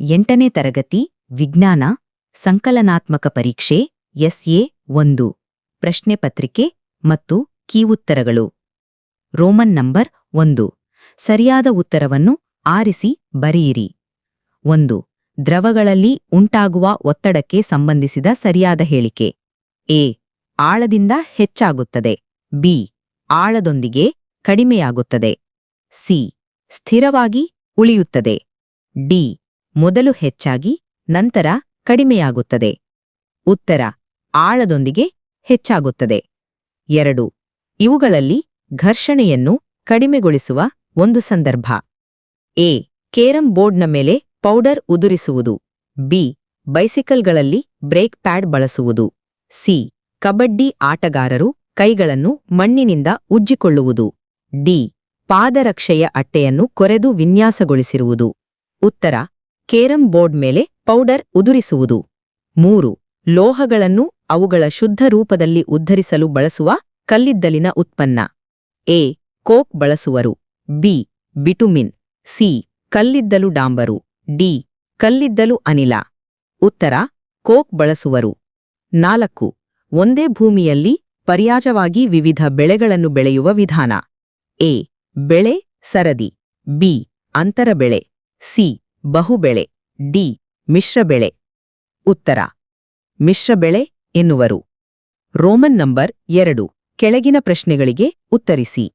ಎಂಟನೇ ತರಗತಿ, ವಿಜ್ಞಾನ, ಸಂಕಲನಾತ್ಮಕ ಪರೀಕ್ಷೆ, ಎಸ್ಎ ಒಂದು. ಪ್ರಶ್ನೆ ಪತ್ರಿಕೆ ಮತ್ತು ಕೀ ಉತ್ತರಗಳು. ರೋಮನ್ ನಂಬರ್ ಒಂದು. ಸರಿಯಾದ ಉತ್ತರವನ್ನು ಆರಿಸಿ, ಬರೆಯಿರಿ. ಒಂದು. ದ್ರವಗಳಲ್ಲಿ ಉಂಟಾಗುವ ಒತ್ತಡಕ್ಕೆ ಸಂಬಂಧಿಸಿದ ಸರಿಯಾದ ಹೇಳಿಕೆ. ಎ. ಆಳದಿಂದ ಹೆಚ್ಚಾಗುತ್ತದೆ. ಬಿ. ಆಳದೊಂದಿಗೆ ಕಡಿಮೆಯಾಗುತ್ತದೆ. ಸಿ. ಸ್ಥಿರವಾಗಿ ಉಳಿಯುತ್ತದೆ. ಡಿ. ಮೊದಲು ಹೆಚ್ಚಾಗಿ, ನಂತರ ಕಡಿಮೆಯಾಗುತ್ತದೆ. ಉತ್ತರ, ಆಳದೊಂದಿಗೆ ಹೆಚ್ಚಾಗುತ್ತದೆ. ಎರಡು, ಇವುಗಳಲ್ಲಿ ಘರ್ಷಣೆಯನ್ನು ಕಡಿಮೆಗೊಳಿಸುವ ಒಂದು ಸಂದರ್ಭ. ಎ, ಕೇರಂ ಬೋರ್ಡ್ನ ಮೇಲೆ ಪೌಡರ್ ಉದುರಿಸುವುದು. ಬಿ, ಬೈಸಿಕಲ್ಗಳಲ್ಲಿ ಬ್ರೇಕ್ ಪ್ಯಾಡ್ ಬಳಸುವುದು. ಸಿ, ಕಬಡ್ಡಿ ಆಟಗಾರರು ಕೈಗಳನ್ನು ಮಣ್ಣಿನಿಂದ ಉಜ್ಜಿಕೊಳ್ಳುವುದು. ಡಿ, ಪಾದರಕ್ಷೆಯ ಅಟ್ಟೆಯನ್ನು ಕೊರೆದು ವಿನ್ಯಾಸಗೊಳಿಸಿರುವುದು. ಉತ್ತರ ಕೇರಂ ಬೋರ್ಡ್ ಮೇಲೆ ಪೌಡರ್ ಉದುರಿಸುವುದು. ಮೂರು, ಲೋಹಗಳನ್ನು ಅವುಗಳ ಶುದ್ಧ ರೂಪದಲ್ಲಿ ಉದ್ಧರಿಸಲು ಬಳಸುವ ಕಲ್ಲಿದ್ದಲಿನ ಉತ್ಪನ್ನ. ಎ, ಕೋಕ್ ಬಳಸುವರು. B, bitumen. ಸಿ, ಕಲ್ಲಿದ್ದಲು ಡಾಂಬರು. ಡಿ, ಕಲ್ಲಿದ್ದಲು ಅನಿಲ. ಉತ್ತರ, ಕೋಕ್ ಬಳಸುವರು. ನಾಲ್ಕು, ಒಂದೇ ಭೂಮಿಯಲ್ಲಿ ಪರ್ಯಾಯವಾಗಿ ವಿವಿಧ ಬೆಳೆಗಳನ್ನು ಬೆಳೆಯುವ ವಿಧಾನ. ಎ, ಬೆಳೆ, ಸರದಿ. ಬಿ, ಅಂತರ ಬೆಳೆ. ಸಿ ಬಹುಬೆಳೆ, ಡಿ, ಮಿಶ್ರಬೆಳೆ. ಉತ್ತರ, ಮಿಶ್ರಬೆಳೆ ಎನ್ನುವರು. ರೋಮನ್ ನಂಬರ್ ಎರಡು, ಕೆಳಗಿನ ಪ್ರಶ್ನೆಗಳಿಗೆ ಉತ್ತರಿಸಿ.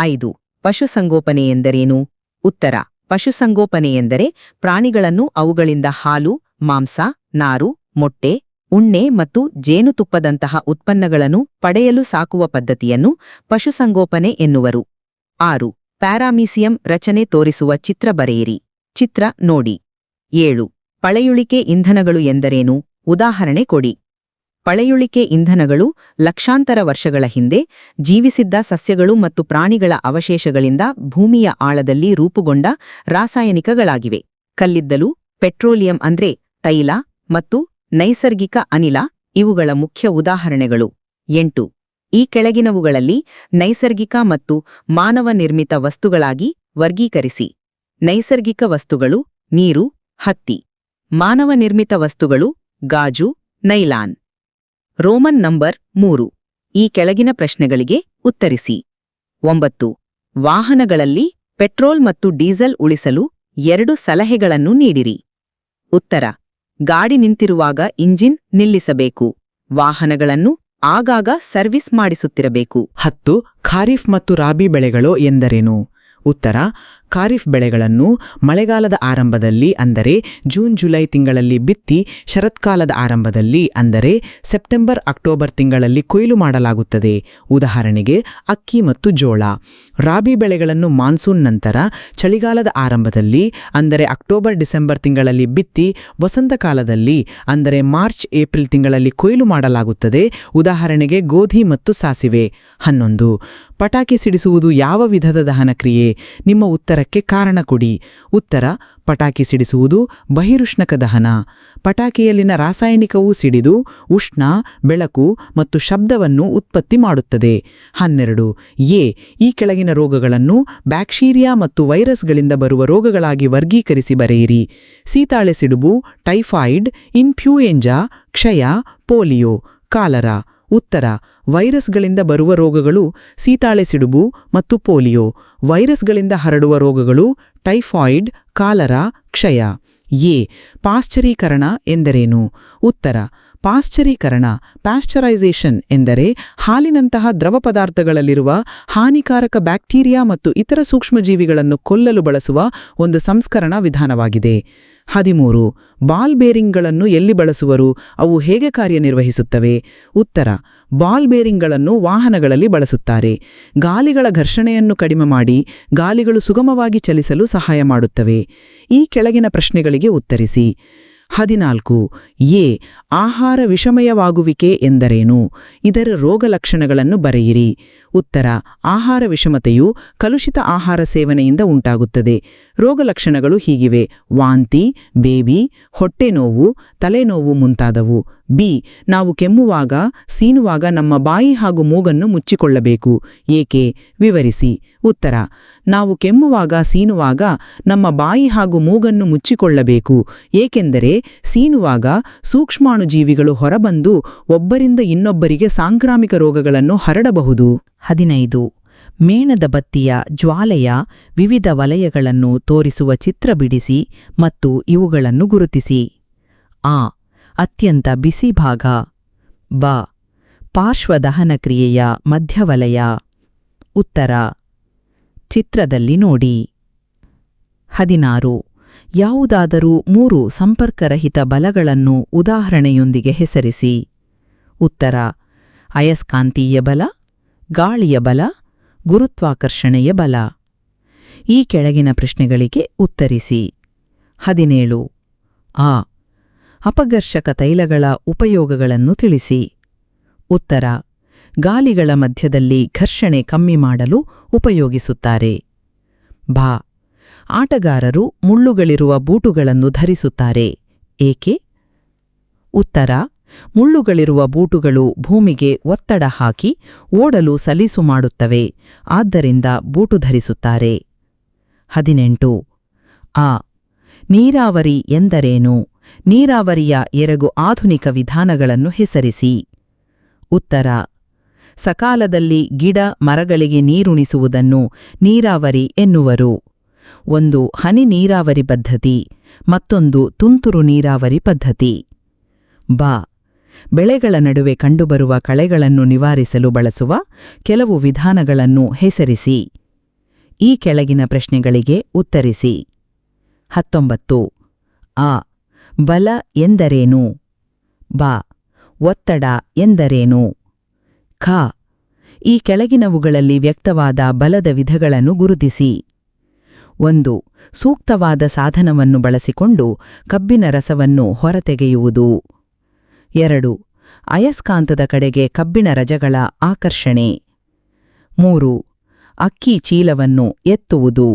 ಐದು, ಪಶುಸಂಗೋಪನೆ ಎಂದರೇನು? ಉತ್ತರ, ಪಶುಸಂಗೋಪನೆ ಎಂದರೆ ಪ್ರಾಣಿಗಳನ್ನು ಅವುಗಳಿಂದ ಹಾಲು, ಮಾಂಸ, ನಾರು, ಮೊಟ್ಟೆ, ಉಣ್ಣೆ ಮತ್ತು ಜೇನುತುಪ್ಪದಂತಹ ಉತ್ಪನ್ನಗಳನ್ನು ಪಡೆಯಲು ಸಾಕುವ ಪದ್ಧತಿಯನ್ನು ಪಶುಸಂಗೋಪನೆ ಎನ್ನುವರು. ಆರು, ಪ್ಯಾರಾಮೀಸಿಯಂ ರಚನೆ ತೋರಿಸುವ ಚಿತ್ರ ಬರೆಯಿರಿ. ಚಿತ್ರ ನೋಡಿ. ಏಳು. ಪಳೆಯುಳಿಕೆ ಇಂಧನಗಳು ಎಂದರೇನು? ಉದಾಹರಣೆ ಕೊಡಿ. ಪಳೆಯುಳಿಕೆ ಇಂಧನಗಳು ಲಕ್ಷಾಂತರ ವರ್ಷಗಳ ಹಿಂದೆ ಜೀವಿಸಿದ್ದ ಸಸ್ಯಗಳು ಮತ್ತು ಪ್ರಾಣಿಗಳ ಅವಶೇಷಗಳಿಂದ ಭೂಮಿಯ ಆಳದಲ್ಲಿ ರೂಪುಗೊಂಡ ರಾಸಾಯನಿಕಗಳಾಗಿವೆ. ಕಲ್ಲಿದ್ದಲು, ಪೆಟ್ರೋಲಿಯಂ ಅಂದ್ರೆ ತೈಲ ಮತ್ತು ನೈಸರ್ಗಿಕ ಅನಿಲ, ಇವುಗಳ ಮುಖ್ಯ ಉದಾಹರಣೆಗಳು. ಎಂಟು. ಈ ಕೆಳಗಿನವುಗಳಲ್ಲಿ ನೈಸರ್ಗಿಕ ಮತ್ತು ಮಾನವ ನಿರ್ಮಿತ ವಸ್ತುಗಳಾಗಿ ವರ್ಗೀಕರಿಸಿ. ನೈಸರ್ಗಿಕ ವಸ್ತುಗಳು, ನೀರು, ಹತ್ತಿ, ಮಾನವ ನಿರ್ಮಿತ ವಸ್ತುಗಳು, ಗಾಜು, ನೈಲಾನ್. ರೋಮನ್ ನಂಬರ್ ಮೂರು. ಈ ಕೆಳಗಿನ ಪ್ರಶ್ನೆಗಳಿಗೆ ಉತ್ತರಿಸಿ. ಒಂಬತ್ತು. ವಾಹನಗಳಲ್ಲಿ ಪೆಟ್ರೋಲ್ ಮತ್ತು ಡೀಸೆಲ್ ಉಳಿಸಲು ಎರಡು ಸಲಹೆಗಳನ್ನು ನೀಡಿರಿ. ಉತ್ತರ. ಗಾಡಿ ನಿಂತಿರುವಾಗ ಇಂಜಿನ್ ನಿಲ್ಲಿಸಬೇಕು. ವಾಹನಗಳನ್ನು ಆಗಾಗ ಸರ್ವಿಸ್ ಮಾಡಿಸುತ್ತಿರಬೇಕು. ಹತ್ತು. ಖಾರಿಫ್ ಮತ್ತು ರಾಬಿ ಬೆಳೆಗಳು ಎಂದರೇನು? ಉತ್ತರ. ಖಾರಿಫ್ ಬೆಳೆಗಳನ್ನು ಮಳೆಗಾಲದ ಆರಂಭದಲ್ಲಿ ಅಂದರೆ ಜೂನ್, ಜುಲೈ ತಿಂಗಳಲ್ಲಿ ಬಿತ್ತಿ, ಶರತ್ಕಾಲದ ಆರಂಭದಲ್ಲಿ ಅಂದರೆ ಸೆಪ್ಟೆಂಬರ್, ಅಕ್ಟೋಬರ್ ತಿಂಗಳಲ್ಲಿ ಕೊಯ್ಲು ಮಾಡಲಾಗುತ್ತದೆ. ಉದಾಹರಣೆಗೆ ಅಕ್ಕಿ ಮತ್ತು ಜೋಳ. ರಾಬಿ ಬೆಳೆಗಳನ್ನು ಮಾನ್ಸೂನ್ ನಂತರ ಚಳಿಗಾಲದ ಆರಂಭದಲ್ಲಿ ಅಂದರೆ ಅಕ್ಟೋಬರ್, ಡಿಸೆಂಬರ್ ತಿಂಗಳಲ್ಲಿ ಬಿತ್ತಿ, ವಸಂತಕಾಲದಲ್ಲಿ ಅಂದರೆ ಮಾರ್ಚ್, ಏಪ್ರಿಲ್ ತಿಂಗಳಲ್ಲಿ ಕೊಯ್ಲು ಮಾಡಲಾಗುತ್ತದೆ. ಉದಾಹರಣೆಗೆ ಗೋಧಿ ಮತ್ತು ಸಾಸಿವೆ. ಹನ್ನೊಂದು. ಪಟಾಕಿ ಸಿಡಿಸುವುದು ಯಾವ ವಿಧದ ದಹನ ಕ್ರಿಯೆ ನಿಮ್ಮ ಉತ್ತರಕ್ಕೆ ಕಾರಣ ಕೊಡಿ. ಉತ್ತರ, ಪಟಾಕಿ ಸಿಡಿಸುವುದು ಬಹಿರುಷ್ಣಕ ದಹನ. ಪಟಾಕಿಯಲ್ಲಿನ ರಾಸಾಯನಿಕವು ಸಿಡಿದು ಉಷ್ಣ, ಬೆಳಕು ಮತ್ತು ಶಬ್ದವನ್ನು ಉತ್ಪತ್ತಿ ಮಾಡುತ್ತದೆ. ಹನ್ನೆರಡು, ಎ, ಈ ಕೆಳಗಿನ ರೋಗಗಳನ್ನು ಬ್ಯಾಕ್ಟೀರಿಯಾ ಮತ್ತು ವೈರಸ್ಗಳಿಂದ ಬರುವ ರೋಗಗಳಾಗಿ ವರ್ಗೀಕರಿಸಿ ಬರೆಯಿರಿ. ಸೀತಾಳೆ ಸಿಡುಬು, ಟೈಫಾಯ್ಡ್ ಇನ್ಫ್ಯೂಯೆಂಜಾ ಕ್ಷಯ, ಪೋಲಿಯೋ, ಕಾಲರ. ಉತ್ತರ, ವೈರಸ್ಗಳಿಂದ ಬರುವ ರೋಗಗಳು ಸೀತಾಳೆ ಸಿಡುಬು ಮತ್ತು ಪೋಲಿಯೋ, ವೈರಸ್ಗಳಿಂದ ಹರಡುವ ರೋಗಗಳು ಟೈಫಾಯ್ಡ್, ಕಾಲರ, ಕ್ಷಯ. ಎ, ಪಾಶ್ಚರೀಕರಣ ಎಂದರೇನು? ಉತ್ತರ, ಪಾಶ್ಚರೀಕರಣ ಪ್ಯಾಶ್ಚರೈಸೇಷನ್ ಎಂದರೆ ಹಾಲಿನಂತಹ ದ್ರವ ಪದಾರ್ಥಗಳಲ್ಲಿರುವ ಹಾನಿಕಾರಕ ಬ್ಯಾಕ್ಟೀರಿಯಾ ಮತ್ತು ಇತರ ಸೂಕ್ಷ್ಮಜೀವಿಗಳನ್ನು ಕೊಲ್ಲಲು ಬಳಸುವ ಒಂದು ಸಂಸ್ಕರಣ ವಿಧಾನವಾಗಿದೆ. ಹದಿಮೂರು, ಬಾಲ್ ಬೇರಿಂಗ್ಗಳನ್ನು ಎಲ್ಲಿ ಬಳಸುವರು, ಅವು ಹೇಗೆ ಕಾರ್ಯನಿರ್ವಹಿಸುತ್ತವೆ? ಉತ್ತರ, ಬಾಲ್ ಬೇರಿಂಗ್ಗಳನ್ನು ವಾಹನಗಳಲ್ಲಿ ಬಳಸುತ್ತಾರೆ. ಗಾಲಿಗಳ ಘರ್ಷಣೆಯನ್ನು ಕಡಿಮೆ ಮಾಡಿ, ಗಾಲಿಗಳು ಸುಗಮವಾಗಿ ಚಲಿಸಲು ಸಹಾಯ ಮಾಡುತ್ತವೆ. ಈ ಕೆಳಗಿನ ಪ್ರಶ್ನೆಗಳಿಗೆ ಉತ್ತರಿಸಿ. ಹದಿನಾಲ್ಕು. ಎ. ಆಹಾರ ವಿಷಮಯವಾಗುವಿಕೆ ಎಂದರೇನು? ಇದರ ರೋಗ ಲಕ್ಷಣಗಳನ್ನು ಬರೆಯಿರಿ. ಉತ್ತರ. ಆಹಾರ ವಿಷಮತೆಯು ಕಲುಷಿತ ಆಹಾರ ಸೇವನೆಯಿಂದ ಉಂಟಾಗುತ್ತದೆ. ರೋಗಲಕ್ಷಣಗಳು ಹೀಗಿವೆ. ವಾಂತಿ ಬೇಬಿ ಹೊಟ್ಟೆ ನೋವು ತಲೆನೋವು ಮುಂತಾದವು. ಬಿ, ನಾವು ಕೆಮ್ಮುವಾಗ, ಸೀನುವಾಗ ನಮ್ಮ ಬಾಯಿ ಹಾಗೂ ಮೂಗನ್ನು ಮುಚ್ಚಿಕೊಳ್ಳಬೇಕು. ಏಕೆ? ವಿವರಿಸಿ. ಉತ್ತರ. ನಾವು ಕೆಮ್ಮುವಾಗ, ಸೀನುವಾಗ ನಮ್ಮ ಬಾಯಿ ಹಾಗೂ ಮೂಗನ್ನು ಮುಚ್ಚಿಕೊಳ್ಳಬೇಕು. ಏಕೆಂದರೆ ಸೀನುವಾಗ ಸೂಕ್ಷ್ಮಾಣುಜೀವಿಗಳು ಹೊರಬಂದು ಒಬ್ಬರಿಂದ ಇನ್ನೊಬ್ಬರಿಗೆ ಸಾಂಕ್ರಾಮಿಕ ರೋಗಗಳನ್ನು ಹರಡಬಹುದು. ಹದಿನೈದು. ಮೇಣದ ಬತ್ತಿಯ ಜ್ವಾಲೆಯ ವಿವಿಧ ವಲಯಗಳನ್ನು ತೋರಿಸುವ ಚಿತ್ರ ಬಿಡಿಸಿ ಮತ್ತು ಇವುಗಳನ್ನು ಗುರುತಿಸಿ. ಆ. ಅತ್ಯಂತ ಬಿಸಿ ಭಾಗ. ಬ. ಪಾರ್ಶ್ವದಹನ ಕ್ರಿಯೆಯ ಮಧ್ಯವಲಯ. ಉತ್ತರ. ಚಿತ್ರದಲ್ಲಿ ನೋಡಿ. ಹದಿನಾರು. ಯಾವುದಾದರೂ ಮೂರು ಸಂಪರ್ಕರಹಿತ ಬಲಗಳನ್ನು ಉದಾಹರಣೆಯೊಂದಿಗೆ ಹೆಸರಿಸಿ. ಉತ್ತರ. ಅಯಸ್ಕಾಂತೀಯ ಬಲ, ಗಾಳಿಯ ಬಲ, ಗುರುತ್ವಾಕರ್ಷಣೆಯ ಬಲ. ಈ ಕೆಳಗಿನ ಪ್ರಶ್ನೆಗಳಿಗೆ ಉತ್ತರಿಸಿ. ಹದಿನೇಳು. ಆ. ಅಪಘರ್ಷಕ ತೈಲಗಳ ಉಪಯೋಗಗಳನ್ನು ತಿಳಿಸಿ. ಉತ್ತರ, ಗಾಲಿಗಳ ಮಧ್ಯದಲ್ಲಿ ಘರ್ಷಣೆ ಕಮ್ಮಿ ಮಾಡಲು ಉಪಯೋಗಿಸುತ್ತಾರೆ. ಭಾ, ಆಟಗಾರರು ಮುಳ್ಳುಗಳಿರುವ ಬೂಟುಗಳನ್ನು ಧರಿಸುತ್ತಾರೆ. ಏಕೆ? ಉತ್ತರ, ಮುಳ್ಳುಗಳಿರುವ ಬೂಟುಗಳು ಭೂಮಿಗೆ ಒತ್ತಡ ಹಾಕಿ ಓಡಲು ಸಲೀಸು ಮಾಡುತ್ತವೆ, ಆದ್ದರಿಂದ ಬೂಟು ಧರಿಸುತ್ತಾರೆ. ಹದಿನೆಂಟು, ಆ, ನೀರಾವರಿ ಎಂದರೇನು? ನೀರಾವರಿಯ ಎರಗು ಆಧುನಿಕ ವಿಧಾನಗಳನ್ನು ಹೆಸರಿಸಿ. ಉತ್ತರ, ಸಕಾಲದಲ್ಲಿ ಗಿಡ ಮರಗಳಿಗೆ ನೀರುಣಿಸುವುದನ್ನು ನೀರಾವರಿ ಎನ್ನುವರು. ಒಂದು ಹನಿ ನೀರಾವರಿ ಪದ್ಧತಿ, ಮತ್ತೊಂದು ತುಂತುರು ನೀರಾವರಿ ಪದ್ಧತಿ. ಬ, ಬೆಳೆಗಳ ನಡುವೆ ಕಂಡುಬರುವ ಕಳೆಗಳನ್ನು ನಿವಾರಿಸಲು ಬಳಸುವ ಕೆಲವು ವಿಧಾನಗಳನ್ನು ಹೆಸರಿಸಿ. ಈ ಕೆಳಗಿನ ಪ್ರಶ್ನೆಗಳಿಗೆ ಉತ್ತರಿಸಿ. ಹತ್ತೊಂಬತ್ತು, ಆ ಬಲ ಎಂದರೇನು? ಬ, ಒತ್ತಡ ಎಂದರೇನು? ಖ, ಈ ಕೆಳಗಿನವುಗಳಲ್ಲಿ ವ್ಯಕ್ತವಾದ ಬಲದ ವಿಧಗಳನ್ನು ಗುರುತಿಸಿ. ಒಂದು, ಸೂಕ್ತವಾದ ಸಾಧನವನ್ನು ಬಳಸಿಕೊಂಡು ಕಬ್ಬಿನ ರಸವನ್ನು ಹೊರತೆಗೆಯುವುದು. ಎರಡು, ಅಯಸ್ಕಾಂತದ ಕಡೆಗೆ ಕಬ್ಬಿಣ ರಜಗಳ ಆಕರ್ಷಣೆ. ಮೂರು, ಅಕ್ಕಿ ಚೀಲವನ್ನು ಎತ್ತುವುದು.